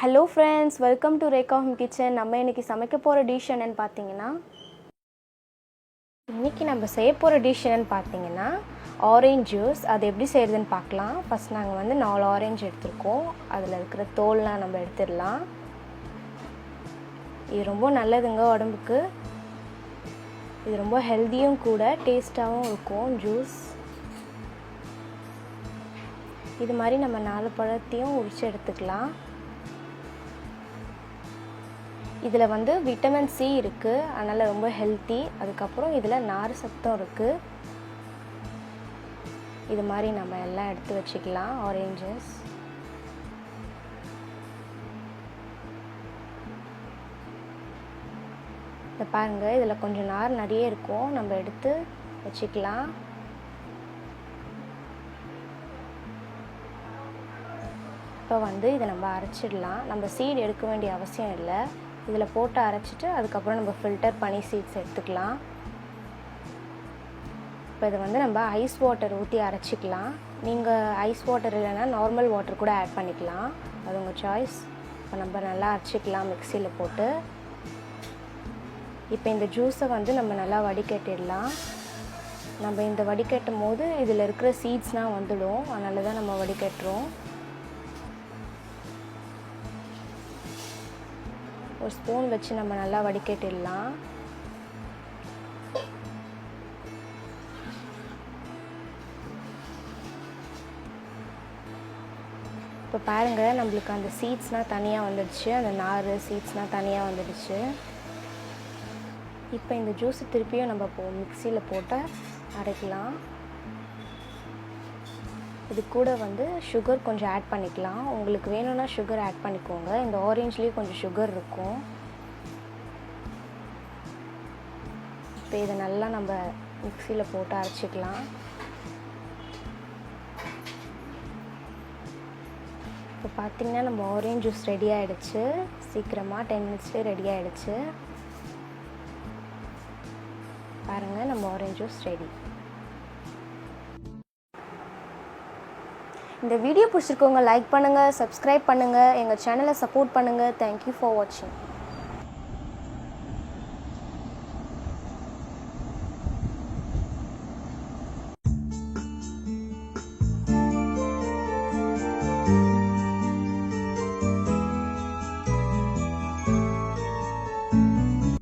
Hello friends welcome to Rekha home kitchen நம்ம இன்னைக்கு சமைக்க போகிற டிஷ் என்னன்னு பார்த்தீங்கன்னா இன்றைக்கி நம்ம செய்ய போகிற டிஷ் என்னன்னு பார்த்தீங்கன்னா ஆரேஞ்ச் ஜூஸ் அது எப்படி செய்கிறதுன்னு பார்க்கலாம். ஃபஸ்ட் நாங்கள் வந்து நாலு ஆரேஞ்ச் எடுத்திருக்கோம். அதில் இருக்கிற தோல்லாம் நம்ம எடுத்துடலாம். இது ரொம்ப நல்லதுங்க உடம்புக்கு. இது ரொம்ப ஹெல்த்தியும் கூட டேஸ்ட்டாகவும் இருக்கும் ஜூஸ் இது மாதிரி நம்ம நாலு பழத்தையும் உரிச்சு எடுத்துக்கலாம். இதில் வந்து விட்டமின் சி இருக்குது அதனால் ரொம்ப ஹெல்த்தி அதுக்கப்புறம் இதில் நார் சத்தம் இருக்குது இது மாதிரி நம்ம எல்லாம் எடுத்து வச்சுக்கலாம். ஆரேஞ்சஸ் இதை பாருங்கள் இதில் கொஞ்சம் நார் நிறைய இருக்கும். நம்ம எடுத்து வச்சுக்கலாம். இப்போ வந்து இதை நம்ம அரைச்சிடலாம். நம்ம சீடு எடுக்க வேண்டிய அவசியம் இல்லை. இதில் போட்டு அரைச்சிட்டு அதுக்கப்புறம் நம்ம ஃபில்டர் பண்ணி சீட்ஸ் எடுத்துக்கலாம். இப்போ இதை வந்து நம்ம ஐஸ் வாட்டர் ஊற்றி அரைச்சிக்கலாம். நீங்கள் ஐஸ் வாட்டர் இல்லைன்னா நார்மல் வாட்டர் கூட ஆட் பண்ணிக்கலாம். அது உங்கள் சாய்ஸ் இப்போ நம்ம நல்லா அரைச்சிக்கலாம் மிக்சியில் போட்டு. இப்போ இந்த ஜூஸை வந்து நம்ம நல்லா வடிகட்டிடலாம். நம்ம இந்த வடிகட்டும் போது இதில் இருக்கிற சீட்ஸ்னால் வந்துடும். அதனால தான் நம்ம வடிகட்டுறோம். ஒரு ஸ்பூன் வச்சு நம்ம நல்லா வடிகட்டிடலாம். இப்போ பாருங்கள் நம்மளுக்கு அந்த சீட்ஸ்னால் தனியாக வந்துடுச்சு. அந்த நார் சீட்ஸ்னால் தனியாக வந்துடுச்சு. இப்போ இந்த ஜூஸை திருப்பியும் நம்ம போ மிக்சியில் போட்டு அரைக்கலாம். இது கூட வந்து சுகர் கொஞ்சம் ஆட் பண்ணிக்கலாம். உங்களுக்கு வேணும்னா சுகர் ஆட் பண்ணிக்கோங்க. இந்த ஆரேஞ்ச்லேயும் கொஞ்சம் சுகர் இருக்கும். இப்போ இதை நல்லா நம்ம மிக்சியில் போட்டு அரைச்சிக்கலாம். இப்போ பார்த்திங்கன்னா நம்ம ஆரேஞ்ச் ஜூஸ் ரெடி ஆகிடுச்சு சீக்கிரமாக டென் மினிட்ஸ்லேயே ரெடி ஆகிடுச்சு பாருங்கள் நம்ம ஆரேஞ்ச் ஜூஸ் ரெடி இந்த வீடியோ பிடிச்சிருக்கவங்க லைக் பண்ணுங்கள் சப்ஸ்கிரைப் பண்ணுங்கள் எங்கள் சேனலை சப்போர்ட் பண்ணுங்கள் தேங்க்யூ ஃபார் வாட்சிங்